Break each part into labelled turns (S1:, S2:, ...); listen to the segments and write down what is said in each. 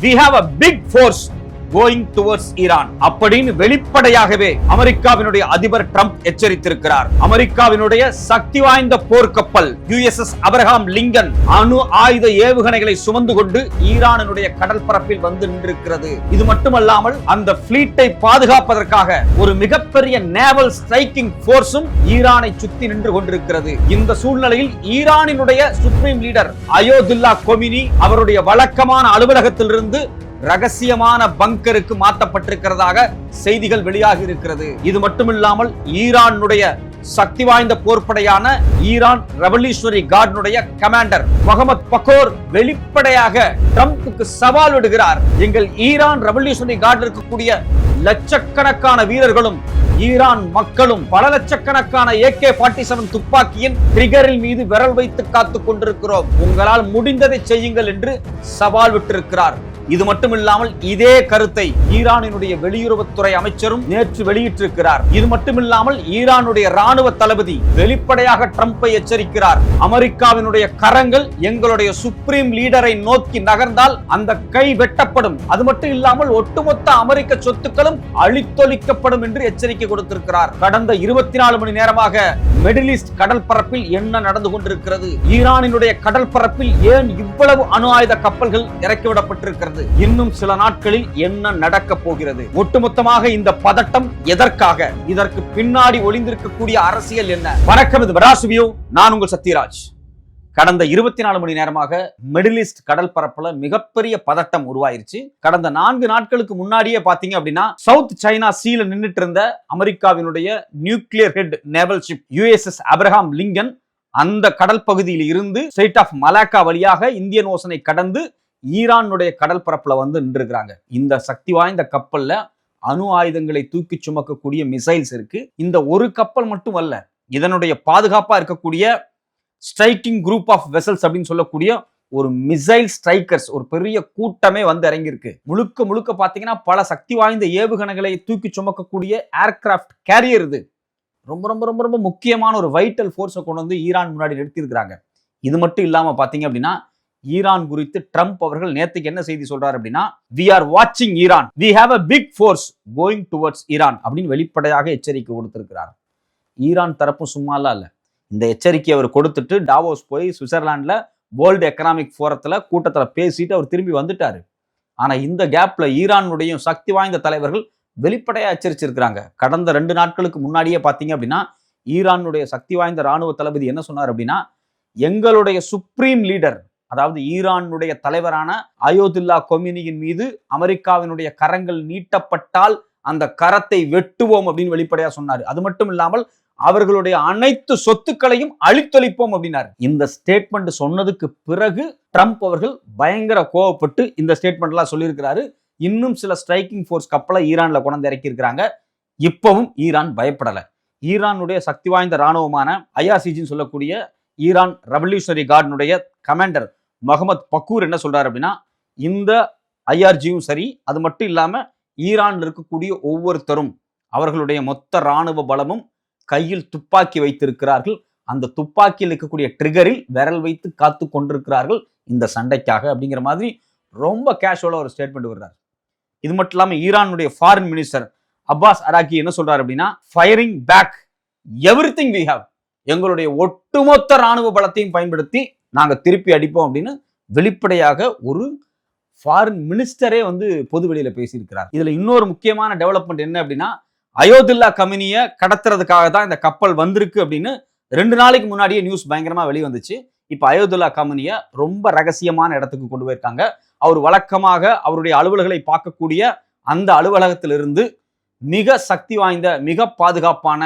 S1: we have a big force going towards Iran அப்படின்னு வெளிப்படையாகவே அமெரிக்காவினுடைய அதிபர் ட்ரம்ப் எச்சரித்திருக்கிறார். அமெரிக்காவினுடைய சக்தி வாய்ந்த போர்க்கப்பல் யுஎஸ்எஸ் அப்ரஹாம் லிங்கன் அணு ஆயுத ஏவுகணைகளை சுமந்து கொண்டு ஈரானுடைய கடல் பரப்பில் வந்து நின்றிருக்கிறது. இது மட்டுமல்லாமல் அந்த பிளீட்டை பாதுகாப்பதற்காக ஒரு மிகப்பெரிய நேவல் ஸ்ட்ரைக்கிங் போர்ஸும் ஈரானை சுத்தி நின்று கொண்டிருக்கிறது. இந்த சூழ்நிலையில் ஈரானினுடைய சுப்ரீம் லீடர் அயோதுல்லா கொமினி அவருடைய வழக்கமான அலுவலகத்திலிருந்து ரகசியமான பங்கருக்கு மாற்றப்பட்டிருக்கிறதாக செய்திகள் வெளியாகி இருக்கிறது. இது மட்டுமில்லாமல் ஈரானுடைய சக்தி வாய்ந்த போர்ப்படையான ஈரான் ரெவல்யூஷனரி கார்டுடைய கமாண்டர் முகமது பகோர் வெளிப்படையாக ட்ரம்ப்புக்கு சவால் விடுகிறார். எங்கள் ஈரான் ரெவல்யூஷனரி கார்டு இருக்கக்கூடிய லட்சக்கணக்கான வீரர்களும் ஈரான் மக்களும் பல லட்சக்கணக்கான ஏகே ஃபார்ட்டி செவன் துப்பாக்கியின் ட்ரிகரில் மீது விரல் வைத்து காத்துக் கொண்டிருக்கிறோம். உங்களால் முடிந்ததை செய்யுங்கள் என்று சவால் விட்டிருக்கிறார். இது மட்டுமில்லாமல் இதே கருத்தை ஈரானினுடைய வெளியுறவுத்துறை அமைச்சரும் நேற்று வெளியிட்டிருக்கிறார். இது மட்டுமில்லாமல் ஈரானுடைய ராணுவ தளபதி வெளிப்படையாக ட்ரம்பை எச்சரிக்கிறார். அமெரிக்காவினுடைய கரங்கள் எங்களுடைய சுப்ரீம் லீடரை நோக்கி நகர்ந்தால் அந்த கை வெட்டப்படும். அது மட்டும் இல்லாமல் ஒட்டுமொத்த அமெரிக்க சொத்துக்களும் அழித்தொழிக்கப்படும் என்று எச்சரிக்கை கொடுத்திருக்கிறார். கடந்த இருபத்தி நாலு மணி நேரமாக மிடில் ஈஸ்ட் கடல் பரப்பில் என்ன நடந்து கொண்டிருக்கிறது? ஈரானினுடைய கடல் பரப்பில் ஏன் இவ்வளவு அணு ஆயுத கப்பல்கள் இறக்கிவிடப்பட்டிருக்கிறது? இன்னும் சில நாட்களில் என்ன நடக்க போகிறது? ஒட்டுமொத்தமாக இந்த பதட்டம் எதற்காக? இதற்கு பின்னாடி ஒளிந்திருக்கக்கூடிய அரசியல் என்ன? வணக்கம் இது வராசுவியோ நான் உங்கள் சத்யராஜ். கடந்த இருபத்தி நாலு மணி நேரமாக மிடில் ஈஸ்ட் கடல் பரப்புல மிகப்பெரிய பதட்டம் உருவாயிருச்சு. கடந்த நான்கு நாட்களுக்கு முன்னாடியே பாத்தீங்க அப்படின்னா சவுத் சைனா சீல நின்றுட்டு இருந்த அமெரிக்காவினுடைய nuclear head naval ship USS Abraham Lincoln அந்த கடல் பகுதியில் இருந்து ஸ்டேட் ஆஃப் மலாக்கா வழியாக இந்தியன் ஓசனை கடந்து ஈரானுடைய கடல் பரப்புல வந்து நின்றுருக்கிறாங்க. இந்த சக்தி வாய்ந்த கப்பல்ல அணு ஆயுதங்களை தூக்கி சுமக்கக்கூடிய மிசைல்ஸ் இருக்கு. இந்த ஒரு கப்பல் மட்டும் அல்ல இதனுடைய பாதுகாப்பா இருக்கக்கூடிய ஸ்ட்ரைக்கிங் குரூப் ஆஃப் வெசல்ஸ் அப்படின்னு சொல்லக்கூடிய ஒரு மிசைல் ஸ்ட்ரைக்கர்ஸ் ஒரு பெரிய கூட்டமே வந்து இறங்கியிருக்கு. முழுக்க முழுக்க பார்த்தீங்கன்னா பல சக்தி வாய்ந்த ஏவுகணைகளை தூக்கி சுமக்கக்கூடிய ஏர்கிராஃப்ட் கேரியர் இது. ரொம்ப ரொம்ப ரொம்ப ரொம்ப முக்கியமான ஒரு வைட்டல் ஃபோர்ஸை கொண்டு வந்து ஈரான் முன்னாடி நிறுத்தியிருக்கிறாங்க. இது மட்டும் இல்லாமல் பார்த்தீங்க அப்படின்னா ஈரான் குறித்து ட்ரம்ப் அவர்கள் நேத்துக்கு என்ன செய்தி சொல்றாரு அப்படின்னா வி ஆர் வாட்சிங் Iran we have a big force going towards Iran அப்படின்னு வெளிப்படையாக எச்சரிக்கை கொடுத்திருக்கிறார். ஈரான் தரப்பு சும்மாலாம் இல்லை. இந்த எச்சரிக்கை அவர் கொடுத்துட்டு டாவோஸ் போய் சுவிட்சர்லாண்டில் வேர்ல்டு எக்கனாமிக் ஃபோரத்தில் கூட்டத்தில் பேசிட்டு அவர் திரும்பி வந்துட்டார். ஆனால் இந்த கேப்பில் ஈரானுடைய சக்தி வாய்ந்த தலைவர்கள் வெளிப்படையாக எச்சரிச்சிருக்கிறாங்க. கடந்த ரெண்டு நாட்களுக்கு முன்னாடியே பார்த்தீங்க அப்படின்னா ஈரானுடைய சக்தி வாய்ந்த ராணுவ தளபதி என்ன சொன்னார் அப்படின்னா எங்களுடைய சுப்ரீம் லீடர் அதாவது ஈரானுடைய தலைவரான அயோதுல்லா கொமினியின் மீது அமெரிக்காவினுடைய கரங்கள் நீட்டப்பட்டால் அந்த கரத்தை வெட்டுவோம் அப்படின்னு வெளிப்படையா சொன்னார். அது மட்டும் இல்லாமல் அவர்களுடைய அனைத்து சொத்துக்களையும் அழித்தொழிப்போம் அப்படின்னாரு. இந்த ஸ்டேட்மெண்ட் சொன்னதுக்கு பிறகு ட்ரம்ப் அவர்கள் பயங்கர கோவப்பட்டு இந்த ஸ்டேட்மெண்ட் எல்லாம் சொல்லியிருக்கிறாரு. இன்னும் சில ஸ்ட்ரைக்கிங் ஃபோர்ஸ் கப்பலை ஈரான்ல கொண்டு இறக்கியிருக்கிறாங்க. இப்பவும் ஈரான் பயப்படல. ஈரானுடைய சக்தி வாய்ந்த இராணுவமான ஐஆர்சிஜின்னு சொல்லக்கூடிய ஈரான் ரெவல்யூஷனரி கார்டனுடைய கமாண்டர் மஹமத் பக்கூர் என்ன சொல்றாரு அப்படின்னா இந்த ஐஆர்ஜியும் சரி அது மட்டும் இல்லாம ஈரானில் இருக்கக்கூடிய ஒவ்வொருத்தரும் அவர்களுடைய மொத்த ராணுவ பலமும் கையில் துப்பாக்கி வைத்திருக்கிறார்கள். அந்த துப்பாக்கியில் இருக்கக்கூடிய ட்ரிகரில் விரல் வைத்து காத்து கொண்டிருக்கிறார்கள் இந்த சண்டைக்காக அப்படிங்கிற மாதிரி ரொம்ப கேஷுவலாக ஒரு ஸ்டேட்மெண்ட் விடுறாரு. இது மட்டும் இல்லாமல் ஈரானுடைய ஃபாரின் மினிஸ்டர் அப்பாஸ் அராக்கி என்ன சொல்றாரு அப்படின்னா firing back everything we have எங்களுடைய ஒட்டுமொத்த ராணுவ பலத்தையும் பயன்படுத்தி நாங்கள் திருப்பி அடிப்போம் அப்படின்னு வெளிப்படையாக ஒரு ஃபாரின் மினிஸ்டரே வந்து பொது வெளியில் பேசியிருக்கிறார். இதில் இன்னொரு முக்கியமான டெவலப்மெண்ட் என்ன அப்படின்னா அயோத்தில்லா கம்பெனியை கடத்துறதுக்காக தான் இந்த கப்பல் வந்திருக்கு அப்படின்னு ரெண்டு நாளைக்கு முன்னாடியே நியூஸ் பயங்கரமாக வெளிவந்துச்சு. இப்போ அயோத்தில்லா கம்பெனியை ரொம்ப ரகசியமான இடத்துக்கு கொண்டு போயிருக்காங்க. அவர் வழக்கமாக அவருடைய அலுவலர்களை பார்க்கக்கூடிய அந்த அலுவலகத்திலிருந்து மிக சக்தி வாய்ந்த மிக பாதுகாப்பான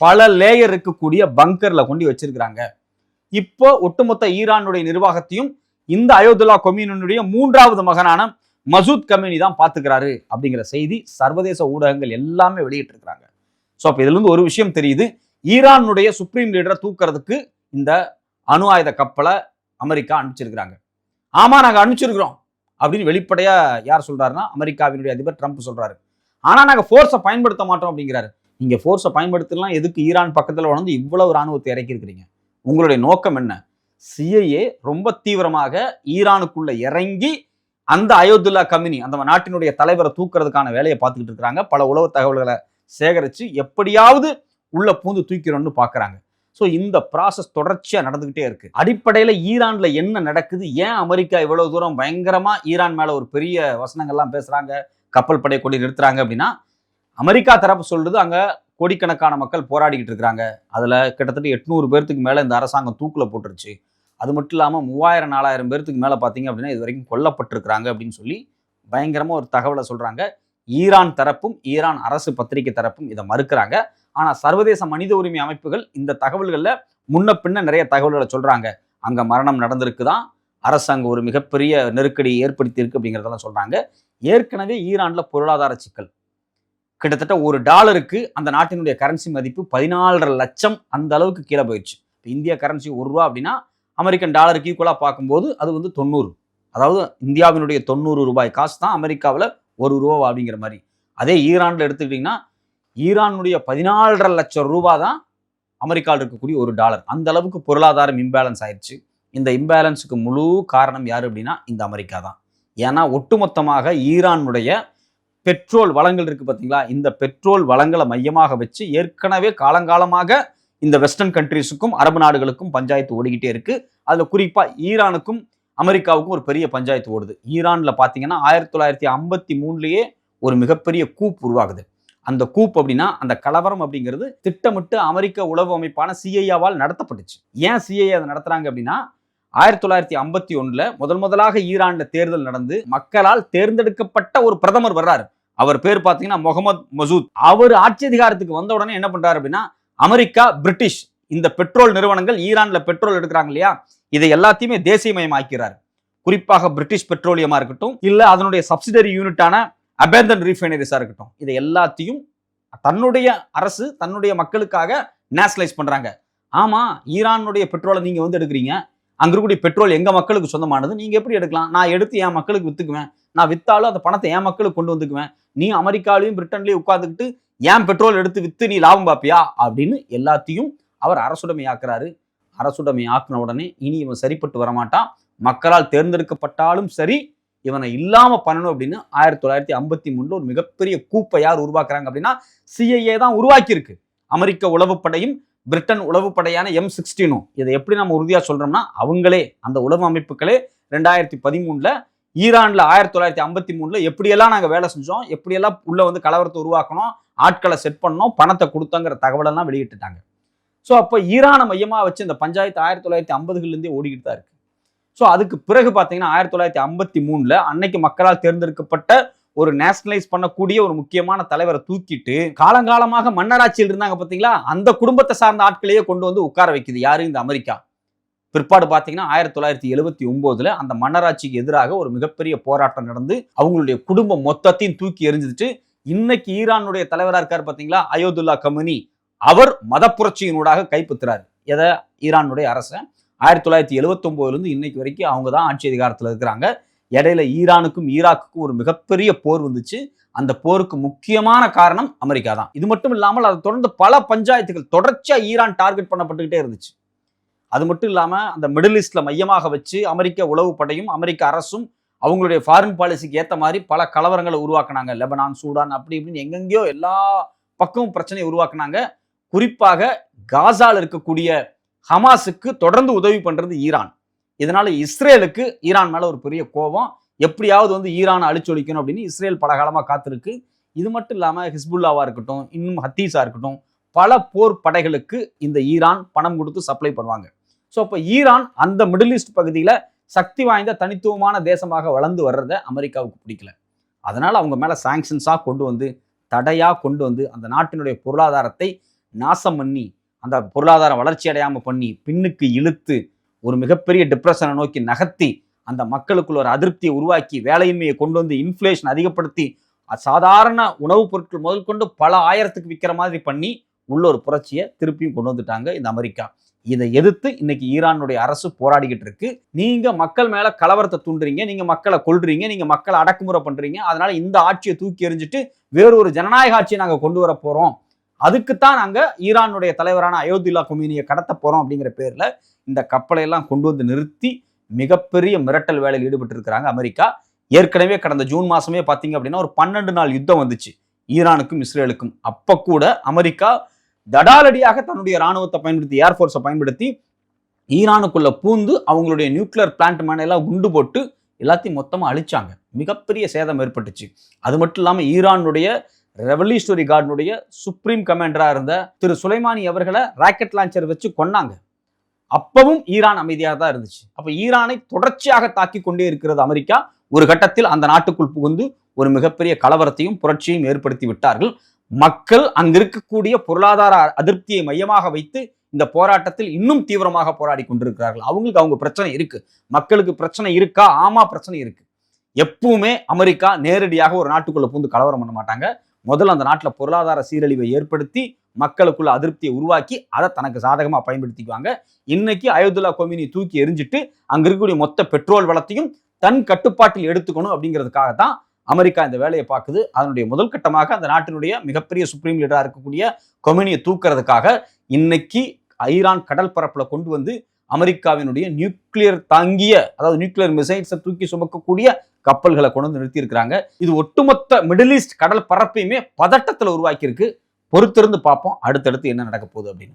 S1: பல லேயர் இருக்கக்கூடிய பங்கர்ல கொண்டு வச்சிருக்கிறாங்க. இப்போ ஒட்டுமொத்த ஈரானுடைய நிர்வாகத்தையும் இந்த அயோத்துல்லா கொம்யூனுடைய மூன்றாவது மகனான மசூத் கமினி தான் பார்த்துக்கிறாரு அப்படிங்கிற செய்தி சர்வதேச ஊடகங்கள் எல்லாமே வெளியிட்டிருக்கிறாங்க. ஸோ அப்போ இதுல இருந்து ஒரு விஷயம் தெரியுது. ஈரானுடைய சுப்ரீம் லீடரை தூக்குறதுக்கு இந்த அணு ஆயுத கப்பலை அமெரிக்கா அனுப்பிச்சிருக்கிறாங்க. ஆமாம் நாங்கள் அனுப்பிச்சிருக்கிறோம் அப்படின்னு வெளிப்படையாக யார் சொல்றாருன்னா அமெரிக்காவினுடைய அதிபர் ட்ரம்ப் சொல்றாரு. ஆனா நாங்கள் ஃபோர்ஸை பயன்படுத்த மாட்டோம் அப்படிங்கிறாரு. நீங்கள் ஃபோர்ஸை பயன்படுத்தலாம். எதுக்கு ஈரான் பக்கத்தில் வளர்ந்து இவ்வளவு ராணுவத்தை இறக்கியிருக்கிறீங்க? உங்களுடைய நோக்கம் என்ன? சிஐஏ ரொம்ப தீவிரமாக ஈரானுக்குள்ள இறங்கி அந்த அயோத்துல்லா கமினி அந்த நாட்டினுடைய தலைவரை தூக்குறதுக்கான வேலையை பார்த்துக்கிட்டு இருக்கிறாங்க. பல உளவு தகவல்களை சேகரித்து எப்படியாவது உள்ள பூந்து தூக்கிறோம்னு பார்க்குறாங்க. ஸோ இந்த ப்ராசஸ் தொடர்ச்சியாக நடந்துக்கிட்டே இருக்கு. அடிப்படையில் ஈரானில் என்ன நடக்குது? ஏன் அமெரிக்கா இவ்வளோ தூரம் பயங்கரமாக ஈரான் மேலே ஒரு பெரிய வசனங்கள்லாம் பேசுகிறாங்க கப்பல் படை கொடி நிறுத்துறாங்க அப்படின்னா அமெரிக்கா தரப்பு சொல்றது அங்கே கோடிக்கணக்கான மக்கள் போராடிக்கிட்டு இருக்கிறாங்க. அதில் கிட்டத்தட்ட எட்நூறு பேர்த்துக்கு மேலே இந்த அரசாங்கம் தூக்கில் போட்டுருச்சு. அது மட்டும் இல்லாமல் மூவாயிரம் நாலாயிரம் பேர்த்துக்கு மேலே பார்த்தீங்க அப்படின்னா இது வரைக்கும் கொல்லப்பட்டிருக்கிறாங்க அப்படின்னு சொல்லி பயங்கரமாக ஒரு தகவலை சொல்கிறாங்க ஈரான் தரப்பும் ஈரான் அரசு பத்திரிகை தரப்பும் இதை மறுக்கிறாங்க. ஆனால் சர்வதேச மனித உரிமை அமைப்புகள் இந்த தகவல்களில் முன்ன பின்ன நிறைய தகவல்களை சொல்கிறாங்க அங்கே மரணம் நடந்திருக்குதான் அரசு அங்கே ஒரு மிகப்பெரிய நெருக்கடி ஏற்படுத்தியிருக்கு அப்படிங்கிறதெல்லாம் சொல்கிறாங்க ஏற்கனவே ஈரானில் பொருளாதார சிக்கல். கிட்டத்தட்ட ஒரு டாலருக்கு அந்த நாட்டினுடைய கரன்சி மதிப்பு பதினாலரை லட்சம் அந்த அளவுக்கு கீழே போயிடுச்சு. இப்போ இந்திய கரன்சி ஒரு ரூபா அப்படின்னா அமெரிக்கன் டாலருக்கு ஈக்குவலாக பார்க்கும்போது அது வந்து தொண்ணூறு. அதாவது இந்தியாவினுடைய தொண்ணூறு ரூபாய் காசு தான் அமெரிக்காவில் ஒரு ரூபா அப்படிங்கிற மாதிரி. அதே ஈரானில் எடுத்துக்கிட்டிங்கன்னா ஈரானுடைய பதினாலரை லட்சம் ரூபா தான் அமெரிக்காவில் இருக்கக்கூடிய ஒரு டாலர். அந்த அளவுக்கு பொருளாதாரம் இம்பேலன்ஸ் ஆயிடுச்சு இந்த இம்பேலன்ஸுக்கு முழு காரணம் யார் அப்படின்னா இந்த அமெரிக்கா தான். ஏன்னா ஒட்டுமொத்தமாக ஈரானுடைய பெட்ரோல் வளங்கள் இருக்குது பார்த்தீங்களா இந்த பெட்ரோல் வளங்களை மையமாக வச்சு ஏற்கனவே காலங்காலமாக இந்த வெஸ்டர்ன் கண்ட்ரீஸுக்கும் அரபு நாடுகளுக்கும் பஞ்சாயத்து ஓடிக்கிட்டே இருக்குது அதில் குறிப்பாக ஈரானுக்கும் அமெரிக்காவுக்கும் ஒரு பெரிய பஞ்சாயத்து ஓடுது. ஈரானில் பார்த்தீங்கன்னா ஆயிரத்தி தொள்ளாயிரத்தி ஐம்பத்தி மூணுலேயே ஒரு மிகப்பெரிய கூப் உருவாகுது. அந்த கூப் அப்படின்னா அந்த கலவரம் அப்படிங்கிறது திட்டமிட்டு அமெரிக்க உளவு அமைப்பான சிஐஏவால் நடத்தப்பட்டுச்சு. ஏன் சிஐஏ அதை நடத்துறாங்க அப்படின்னா ஆயிரத்தி தொள்ளாயிரத்தி ஐம்பத்தி ஒன்றில் முதல் முதலாக ஈரானில் தேர்தல் நடந்து மக்களால் தேர்ந்தெடுக்கப்பட்ட ஒரு பிரதமர் வர்றாரு. அவர் பேர் பார்த்தீங்கன்னா முகமது மசூத். அவர் ஆட்சி அதிகாரத்துக்கு வந்த உடனே என்ன பண்றாரு அப்படின்னா அமெரிக்கா பிரிட்டிஷ் இந்த பெட்ரோல் நிறுவனங்கள் ஈரான்ல பெட்ரோல் எடுக்கிறாங்க இல்லையா? இதை எல்லாத்தையுமே தேசியமயமாக்கிறார். குறிப்பாக பிரிட்டிஷ் பெட்ரோலியமா இருக்கட்டும் இல்ல அதனுடைய சப்சிடரி யூனிட்டான அபேந்தன் ரீஃபைனரிஸா இருக்கட்டும். இதை எல்லாத்தையும் தன்னுடைய அரசு தன்னுடைய மக்களுக்காக நேஷனலைஸ் பண்றாங்க. ஆமா ஈரானுடைய பெட்ரோலை நீங்க வந்து எடுக்கிறீங்க. அங்க இருக்கக்கூடிய பெட்ரோல் எங்க மக்களுக்கு சொந்தமானது? நீங்க எப்படி எடுக்கலாம்? நான் எடுத்து என் மக்களுக்கு வித்துக்குவேன். நான் வித்தாலும் அந்த பணத்தை என் மக்களுக்கு கொண்டு வந்துக்குவேன். நீ அமெரிக்காலையும் பிரிட்டன்லையும் உட்காந்துக்கிட்டு ஏன் பெட்ரோல் எடுத்து வித்து நீ லாபம் பார்ப்பியா? அப்படின்னு எல்லாத்தையும் அவர் அரசுடைமையாக்குறாரு. அரசுடைமையாக்குன உடனே இனி இவன் சரிப்பட்டு வரமாட்டான். மக்களால் தேர்ந்தெடுக்கப்பட்டாலும் சரி இவனை இல்லாம பண்ணணும் அப்படின்னு ஆயிரத்தி தொள்ளாயிரத்தி ஐம்பத்தி மூணுல ஒரு மிகப்பெரிய கூப்பை யார் உருவாக்குறாங்க அப்படின்னா சிஐஏ தான் உருவாக்கியிருக்கு. அமெரிக்க உளவுப்படையும் பிரிட்டன் உளவுப்படையான எம் சிக்ஸ்டீனும் இதை எப்படி நம்ம உறுதியா சொல்றோம்னா அவங்களே அந்த உளவு அமைப்புகளே ரெண்டாயிரத்தி பதிமூணுல ஈரான்ல ஆயிரத்தி தொள்ளாயிரத்தி ஐம்பத்தி மூணுல எப்படியெல்லாம் நாங்கள் வேலை செஞ்சோம் எப்படியெல்லாம் உள்ள வந்து கலவரத்தை உருவாக்கணும் ஆட்களை செட் பண்ணோம் பணத்தை கொடுத்தோங்கிற தகவலெல்லாம் வெளியிட்டுட்டாங்க. ஸோ அப்போ ஈரானை மையமாக வச்சு இந்த பஞ்சாயத்து ஆயிரத்தி தொள்ளாயிரத்தி ஐம்பதுகள்லேருந்தே ஓடிக்கிட்டு தான் இருக்கு. ஸோ அதுக்கு பிறகு பார்த்தீங்கன்னா ஆயிரத்தி தொள்ளாயிரத்தி ஐம்பத்தி மூணில் அன்னைக்கு மக்களால் தேர்ந்தெடுக்கப்பட்ட ஒரு நேஷனலைஸ் பண்ணக்கூடிய ஒரு முக்கியமான தலைவரை தூக்கிட்டு காலங்காலமாக மன்னராட்சியில் இருந்தாங்க பார்த்தீங்களா அந்த குடும்பத்தை சார்ந்த ஆட்களையே கொண்டு வந்து உட்கார வைக்குது யாரு? இந்த அமெரிக்கா. பிற்பாடு பார்த்தீங்கன்னா ஆயிரத்தி தொள்ளாயிரத்தி எழுபத்தி ஒன்பதுல அந்த மன்னராட்சிக்கு எதிராக ஒரு மிகப்பெரிய போராட்டம் நடந்து அவங்களுடைய குடும்பம் மொத்தத்தையும் தூக்கி எறிஞ்சிட்டு இன்னைக்கு ஈரானுடைய தலைவராக இருக்கார் பார்த்தீங்களா? அயோதுல்லா கமனி. அவர் மத புரட்சியினூடாக கைப்பற்றுறாரு. எதை? ஈரானுடைய அரசன் ஆயிரத்தி தொள்ளாயிரத்தி எழுபத்தொம்போதுலேருந்து இன்னைக்கு வரைக்கும் அவங்க தான் ஆட்சி அதிகாரத்தில் இருக்கிறாங்க. இடையில ஈரானுக்கும் ஈராக்குக்கும் ஒரு மிகப்பெரிய போர் வந்துச்சு. அந்த போருக்கு முக்கியமான காரணம் அமெரிக்கா தான். இது மட்டும் இல்லாமல் அதை தொடர்ந்து பல பஞ்சாயத்துகள் தொடர்ச்சியாக ஈரான் டார்கெட் பண்ணப்பட்டுக்கிட்டே இருந்துச்சு. அது மட்டும் இல்லாமல் அந்த மிடில் ஈஸ்டில் மையமாக வச்சு அமெரிக்க உளவு படையும் அமெரிக்க அரசும் அவங்களுடைய ஃபாரின் பாலிசிக்கு ஏற்ற மாதிரி பல கலவரங்களை உருவாக்குனாங்க. லெபனான் சூடான் அப்படி இப்படின்னு எங்கெங்கேயோ எல்லா பக்கமும் பிரச்சனையை உருவாக்குனாங்க. குறிப்பாக காசால இருக்கக்கூடிய ஹமாஸுக்கு தொடர்ந்து உதவி பண்ணுறது ஈரான். இதனால இஸ்ரேலுக்கு ஈரான் மேலே ஒரு பெரிய கோபம். எப்படியாவது வந்து ஈரானை அழிச்சொழிக்கணும் அப்படின்னு இஸ்ரேல் பல காலமாக காத்திருக்கு. இது மட்டும் இல்லாமல் ஹிஸ்புல்லாவாக இருக்கட்டும் இன்னும் ஹத்தீஸாக இருக்கட்டும் பல போர் படைகளுக்கு இந்த ஈரான் பணம் கொடுத்து சப்ளை பண்ணுவாங்க. ஸோ இப்போ ஈரான் அந்த மிடில் ஈஸ்ட் பகுதியில் சக்தி வாய்ந்த தனித்துவமான தேசமாக வளர்ந்து வர்றத அமெரிக்காவுக்கு பிடிக்கல. அதனால் அவங்க மேலே சாங்ஷன்ஸாக கொண்டு வந்து தடையாக கொண்டு வந்து அந்த நாட்டினுடைய பொருளாதாரத்தை நாசம் பண்ணி அந்த பொருளாதார வளர்ச்சி அடையாமல் பண்ணி பின்னுக்கு இழுத்து ஒரு மிகப்பெரிய டிப்ரெஷனை நோக்கி நகர்த்தி அந்த மக்களுக்குள்ள ஒரு அதிருப்தியை உருவாக்கி வேலையின்மையை கொண்டு வந்து இன்ஃப்ளேஷன் அதிகப்படுத்தி சாதாரண உணவுப் பொருட்கள் முதல் கொண்டு பல ஆயிரத்துக்கு விற்கிற மாதிரி பண்ணி உள்ள ஒரு புரட்சியை திருப்பியும் கொண்டு வந்துட்டாங்க இந்த அமெரிக்கா. இதை எதிர்த்து இன்னைக்கு ஈரானுடைய அரசு போராடிக்கிட்டு இருக்கு. நீங்க மக்கள் மேல கலவரத்தை தூண்டுறீங்க நீங்க மக்களை கொள்றீங்க நீங்க மக்களை அடக்குமுறை பண்றீங்க. அதனால இந்த ஆட்சியை தூக்கி எறிஞ்சிட்டு வேறு ஒரு ஜனநாயக ஆட்சியை நாங்கள் கொண்டு வர போறோம். அதுக்குத்தான் நாங்க ஈரானுடைய தலைவரான அயோத்தில்லா கொமினியை கடத்த போறோம் அப்படிங்கிற பேர்ல இந்த கப்பலை எல்லாம் கொண்டு வந்து நிறுத்தி மிகப்பெரிய மிரட்டல் வேலையில் ஈடுபட்டு இருக்கிறாங்க அமெரிக்கா. ஏற்கனவே கடந்த ஜூன் மாசமே பார்த்தீங்க அப்படின்னா ஒரு பன்னெண்டு நாள் யுத்தம் வந்துச்சு ஈரானுக்கும் இஸ்ரேலுக்கும். அப்ப கூட அமெரிக்கா தடாலடியாக தன்னுடைய ராணுவத்தை பயன்படுத்தி ஏர்ஃபோர்ஸை பயன்படுத்தி ஈரானுக்குள்ள பூந்து அவங்களுடைய நியூக்ளியர் பிளான்ட் மேல எல்லாம் குண்டு போட்டு எல்லாத்தையும் மொத்தமாக அழிச்சாங்க. மிகப்பெரிய சேதம் ஏற்பட்டுச்சு. அது மட்டும் இல்லாமல் ஈரானுடைய ரெவல்யூஷனரி கார்டுனுடைய சுப்ரீம் கமாண்டராக இருந்த திரு சுலைமானி அவர்களை ராக்கெட் லான்ச்சர் வச்சு கொன்னாங்க. அப்பவும் ஈரான் அமைதியாக தான் இருந்துச்சு. அப்போ ஈரானை தொடர்ச்சியாக தாக்கி கொண்டே இருக்கிறது அமெரிக்கா. ஒரு கட்டத்தில் அந்த நாட்டுக்குள் புகுந்து ஒரு மிகப்பெரிய கலவரத்தையும் புரட்சியையும் ஏற்படுத்தி விட்டார்கள். மக்கள் அங்கிருக்கக்கூடிய பொருளாதார அதிருப்தியை மையமாக வைத்து இந்த போராட்டத்தில் இன்னும் தீவிரமாக போராடி கொண்டிருக்கிறார்கள். அவங்களுக்கு அவங்க பிரச்சனை இருக்கு. மக்களுக்கு பிரச்சனை இருக்கா? ஆமா பிரச்சனை இருக்கு. எப்பவுமே அமெரிக்கா நேரடியாக ஒரு நாட்டுக்குள்ள புகுந்து கலவரம் பண்ண மாட்டாங்க. முதல்ல அந்த நாட்டில் பொருளாதார சீரழிவை ஏற்படுத்தி மக்களுக்குள்ள அதிருப்தியை உருவாக்கி அதை தனக்கு சாதகமாக பயன்படுத்திக்குவாங்க. இன்னைக்கு அயோத்துல்லா கொமினி தூக்கி எரிஞ்சிட்டு அங்க இருக்கக்கூடிய மொத்த பெட்ரோல் வளத்தையும் தன் கட்டுப்பாட்டில் எடுத்துக்கணும் அப்படிங்கிறதுக்காக தான் அமெரிக்கா இந்த வேலையை பார்க்குது. அதனுடைய முதல் கட்டமாக அந்த நாட்டினுடைய மிகப்பெரிய சுப்ரீம் லீடராக இருக்கக்கூடிய கொமினியை தூக்குறதுக்காக இன்னைக்கு ஈரான் கடல் பரப்பில் கொண்டு வந்து அமெரிக்காவினுடைய நியூக்ளியர் தாங்கிய அதாவது நியூக்ளியர் மிசைல்ஸை தூக்கி சுமக்கக்கூடிய கப்பல்களை கொண்டு வந்து நிறுத்தியிருக்கிறாங்க. இது ஒட்டுமொத்த மிடில் ஈஸ்ட் கடல் பரப்பையுமே பதட்டத்தில் உருவாக்கியிருக்கு. பொறுத்திருந்து பார்ப்போம். அடுத்தடுத்து என்ன நடக்க போகுது அப்படின்னு.